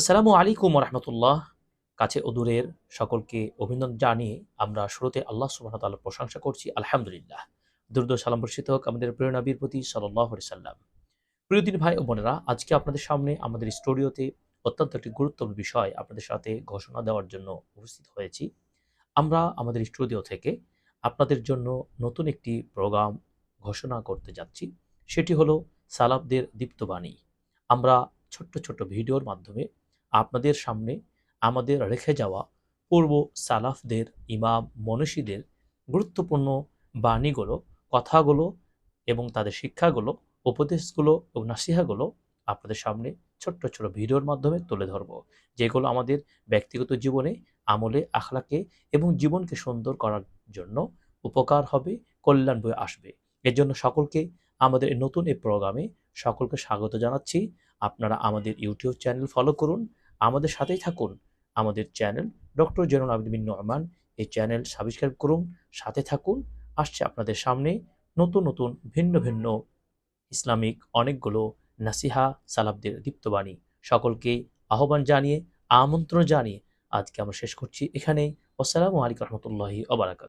আসসালামু আলাইকুম রহমতুল্লাহ কাছে অদূরের সকলকে অভিনন্দন জানিয়ে আমরা শুরুতে আল্লাহ সুবাহ তাল্লাহ প্রশংসা করছি, আলহামদুলিল্লাহ। দুর্দ সালাম বর্ষিত হোক আমাদের প্রিয় প্রতি সাল্লাহ সাল্লাম। প্রিয় দিন ভাই ও বোনেরা, আজকে আপনাদের সামনে আমাদের স্টুডিওতে অত্যন্ত একটি গুরুত্বপূর্ণ বিষয় আপনাদের সাথে ঘোষণা দেওয়ার জন্য উপস্থিত হয়েছি। আমরা আমাদের স্টুডিও থেকে আপনাদের জন্য নতুন একটি প্রোগ্রাম ঘোষণা করতে যাচ্ছি। সেটি হলো সালাবদের দীপ্তবাণী। আমরা ছোট্ট ছোট্ট ভিডিওর মাধ্যমে আপনাদের সামনে আমাদের রেখে যাওয়া পূর্ব সালাফদের, ইমাম মনীষীদের গুরুত্বপূর্ণ বাণীগুলো, কথাগুলো এবং তাদের শিক্ষাগুলো, উপদেশগুলো এবং নাসিহাগুলো আপনাদের সামনে ছোট্ট ছোট ভিডিওর মাধ্যমে তুলে ধরব। যেগুলো আমাদের ব্যক্তিগত জীবনে আমলে, আখলাকে এবং জীবনকে সুন্দর করার জন্য উপকার হবে, কল্যাণ বয়ে আসবে। এর জন্য সকলকে আমাদের নতুন এই প্রোগ্রামে সকলকে স্বাগত জানাচ্ছি। আপনারা আমাদের ইউটিউব চ্যানেল ফলো করুন আমাদের সাথেই থাকুন। আমাদের চ্যানেল ডক্টর জেরুল আবদিন নয়মান এই চ্যানেল সাবস্ক্রাইব করুন, সাথে থাকুন। আসছে আপনাদের সামনে নতুন নতুন, ভিন্ন ভিন্ন ইসলামিক অনেকগুলো নাসিহা সালাবদের দীপ্তবাণী সকলকে আহ্বান জানিয়ে, আমন্ত্রণ জানিয়ে আজকে আমরা শেষ করছি এখানেই। আসসালামু আলাইকুম রহমতুল্লাহি অবরাকাত